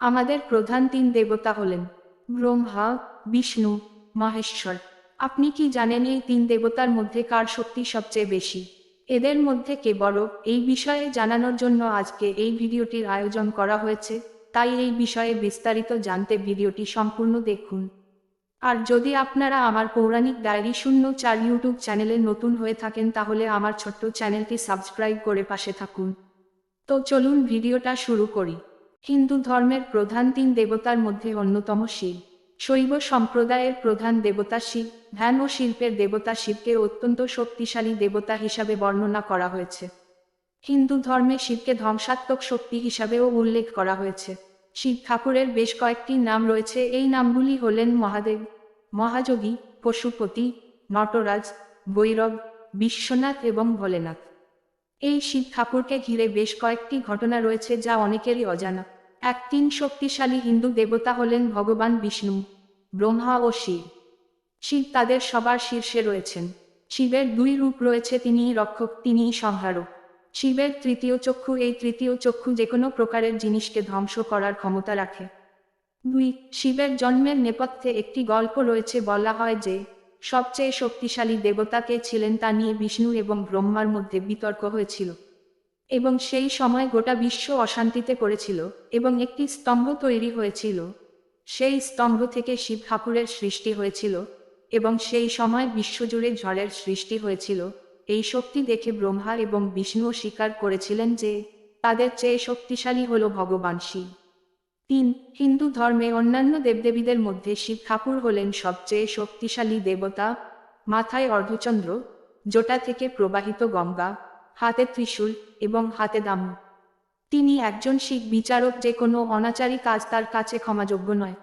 আমাদের প্রধান তিন দেবতা হলেন ব্রহ্মা, বিষ্ণু, মহেশ্বর। আপনি কি জানেন এই তিন দেবতার মধ্যে কার শক্তি সবচেয়ে বেশি? এদের মধ্যে কে বড়? এই বিষয়ে জানানোর জন্য আজকে এই ভিডিওটির আয়োজন করা হয়েছে, তাই এই বিষয়ে বিস্তারিত জানতে ভিডিওটি সম্পূর্ণ দেখুন। আর যদি আপনারা আমার পৌরাণিক ডায়েরি শূন্য চার ইউটিউব চ্যানেলে নতুন হয়ে থাকেন, তাহলে আমার ছোট্ট চ্যানেলটি সাবস্ক্রাইব করে পাশে থাকুন। তো চলুন ভিডিওটা শুরু করি। হিন্দু ধর্মের প্রধান তিন দেবতার মধ্যে অন্যতম শিব। শৈব সম্প্রদায়ের প্রধান দেবতা শিব, ধ্যান ও শিল্পের দেবতা শিবকে অত্যন্ত শক্তিশালী দেবতা হিসাবে বর্ণনা করা হয়েছে। হিন্দু ধর্মে শিবকে ধ্বংসাত্মক শক্তি হিসাবেও উল্লেখ করা হয়েছে। শিব ঠাকুরের বেশ কয়েকটি নাম রয়েছে, এই নামগুলি হলেন মহাদেব, মহাযোগী, পশুপতি, নটরাজ, ভৈরব, বিশ্বনাথ এবং ভোলেনাথ। এই শিব ঠাকুরকে ঘিরে বেশ কয়েকটি ঘটনা রয়েছে যা অনেকেরই অজানা। এক, তিন শক্তিশালী হিন্দু দেবতা হলেন ভগবান বিষ্ণু, ব্রহ্মা ও শিব। শিব তাদের সবার শীর্ষে রয়েছেন। শিবের দুই রূপ রয়েছে তিনিই রক্ষক তিনিই সংহারক। শিবের তৃতীয় চক্ষু, এই তৃতীয় চক্ষু যে কোনো প্রকারের জিনিসকে ধ্বংস করার ক্ষমতা রাখে। দুই, শিবের জন্মের নেপথ্যে একটি গল্প রয়েছে, বলা হয় যে সবচেয়ে শক্তিশালী দেবতা কে ছিলেন তা নিয়ে বিষ্ণু এবং ব্রহ্মার মধ্যে বিতর্ক হয়েছিল। এবং সেই সময় গোটা বিশ্ব অশান্তিতে পড়েছিল এবং একটি স্তম্ভ তৈরি হয়েছিল। সেই স্তম্ভ থেকে শিব ঠাকুরের সৃষ্টি হয়েছিল এবং সেই সময় বিশ্বজুড়ে ঝড়ের সৃষ্টি হয়েছিল। এই শক্তি দেখে ব্রহ্মা এবং বিষ্ণু স্বীকার করেছিলেন যে তাদের চেয়ে শক্তিশালী হল ভগবান শিব। তিন, হিন্দু ধর্মে অন্যান্য দেবদেবীদের মধ্যে শিব ঠাকুর হলেন সবচেয়ে শক্তিশালী দেবতা, মাথায় অর্ধচন্দ্র, জোটা থেকে প্রবাহিত গঙ্গা, হাতে ত্রিশূল এবং হাতে দাম। তিনি একজন শিখ বিচারক যে কোনো অনাচারী কাজ তার কাছে ক্ষমাযোগ্য নয়।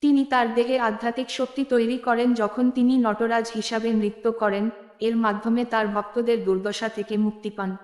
তিনি তার দেহে আধ্যাত্মিক শক্তি তৈরি করেন যখন তিনি নটরাজ হিসাবে নৃত্য করেন, এর মাধ্যমে তার ভক্তদের দুর্দশা থেকে মুক্তি পান।